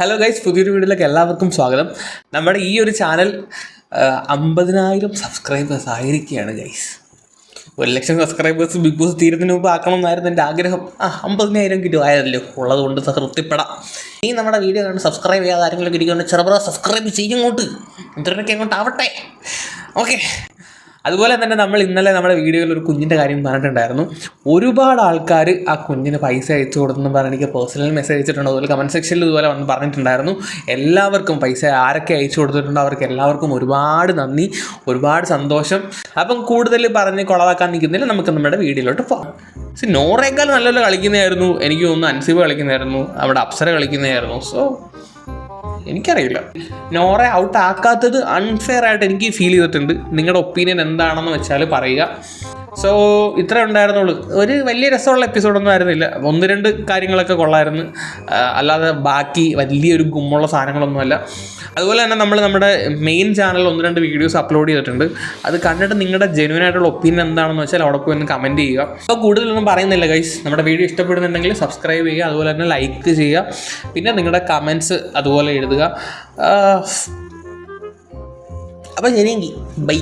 Hello guys പുതിയൊരു വീഡിയോയിലേക്ക് എല്ലാവർക്കും സ്വാഗതം. നമ്മുടെ ഈ ഒരു ചാനൽ അമ്പതിനായിരം സബ്സ്ക്രൈബേഴ്സ് ആയിരിക്കുകയാണ് ഗൈസ് ഒരു ലക്ഷം സബ്സ്ക്രൈബേഴ്സ് ബിഗ് ബോസ് തീരുന്നതിന് മുമ്പ് ആക്കണം എന്നായിരുന്നു എന്റെ ആഗ്രഹം. ആ അമ്പതിനായിരം കിട്ടുമായല്ലോ ഉള്ളത് കൊണ്ട് തൃപ്തിപ്പെടാം. ഈ നമ്മുടെ വീഡിയോ കണ്ട് സബ്സ്ക്രൈബ് ചെയ്യാതെ ആരെങ്കിലും ഇരിക്കുകയാണ് ചെറുപ്പ സബ്സ്ക്രൈബ് ചെയ്യങ്ങോട്ട്. ഇത്രയൊക്കെ അങ്ങോട്ട് ആവട്ടെ. ഓക്കെ അതുപോലെ തന്നെ നമ്മൾ ഇന്നലെ നമ്മുടെ വീഡിയോയിൽ ഒരു കുഞ്ഞിന്റെ കാര്യം പറഞ്ഞിട്ടുണ്ടായിരുന്നു. ഒരുപാട് ആൾക്കാർ ആ കുഞ്ഞിന് പൈസ അയച്ചു കൊടുത്തെന്ന് പറഞ്ഞ് എനിക്ക് പേഴ്സണൽ മെസ്സേജ് അയച്ചിട്ടുണ്ട് അതുപോലെ കമന്റ് സെക്ഷനിൽ ഇതുപോലെ വന്ന് പറഞ്ഞിട്ടുണ്ടായിരുന്നു. എല്ലാവർക്കും പൈസ ആരൊക്കെ അയച്ചു കൊടുത്തിട്ടുണ്ടോ അവർക്ക് എല്ലാവർക്കും ഒരുപാട് നന്ദി ഒരുപാട് സന്തോഷം. അപ്പം കൂടുതൽ പറഞ്ഞ് കുളവാക്കാൻ നിൽക്കുന്നില്ല. നമുക്ക് നമ്മുടെ വീഡിയോയിലോട്ട് പോകാം. സി നോറേക്കാൾ നല്ലപോലെ കളിക്കുന്നതായിരുന്നു. എനിക്ക് തോന്നുന്നു അൻസിബ് കളിക്കുന്നതായിരുന്നു. അവിടെ അപ്സര കളിക്കുന്നതായിരുന്നു. സോ എനിക്കറിയില്ല. നോറെ ഔട്ട് ആക്കാത്തത് അൺഫെയർ ആയിട്ട് എനിക്ക് ഫീൽ ചെയ്തിട്ടുണ്ട്. നിങ്ങളുടെ ഒപ്പീനിയൻ എന്താണെന്ന് വെച്ചാൽ പറയുക. സോ ഇത്ര ഉണ്ടായിരുന്നുള്ളൂ. ഒരു വലിയ രസമുള്ള എപ്പിസോഡൊന്നും ആയിരുന്നില്ല. ഒന്ന് രണ്ട് കാര്യങ്ങളൊക്കെ കൊള്ളായിരുന്നു. അല്ലാതെ ബാക്കി വലിയൊരു ഗുമ്മുള്ള സാധനങ്ങളൊന്നുമല്ല. അതുപോലെ തന്നെ നമ്മൾ നമ്മുടെ മെയിൻ ചാനലിൽ ഒന്ന് രണ്ട് വീഡിയോസ് അപ്ലോഡ് ചെയ്തിട്ടുണ്ട്. അത് കണ്ടിട്ട് നിങ്ങളുടെ ജെന്യൂൻ ആയിട്ടുള്ള ഒപ്പീനിയൻ എന്താണെന്ന് വെച്ചാൽ അവിടെ പോയി ഒന്ന് കമന്റ് ചെയ്യുക. അപ്പോൾ കൂടുതലൊന്നും പറയുന്നില്ല ഗൈസ് നമ്മുടെ വീഡിയോ ഇഷ്ടപ്പെടുന്നുണ്ടെങ്കിൽ സബ്സ്ക്രൈബ് ചെയ്യുക അതുപോലെ തന്നെ ലൈക്ക് ചെയ്യുക. പിന്നെ നിങ്ങളുടെ കമൻസ് അതുപോലെ എഴുതുക. അപ്പോൾ ശരിയെങ്കിൽ ബൈ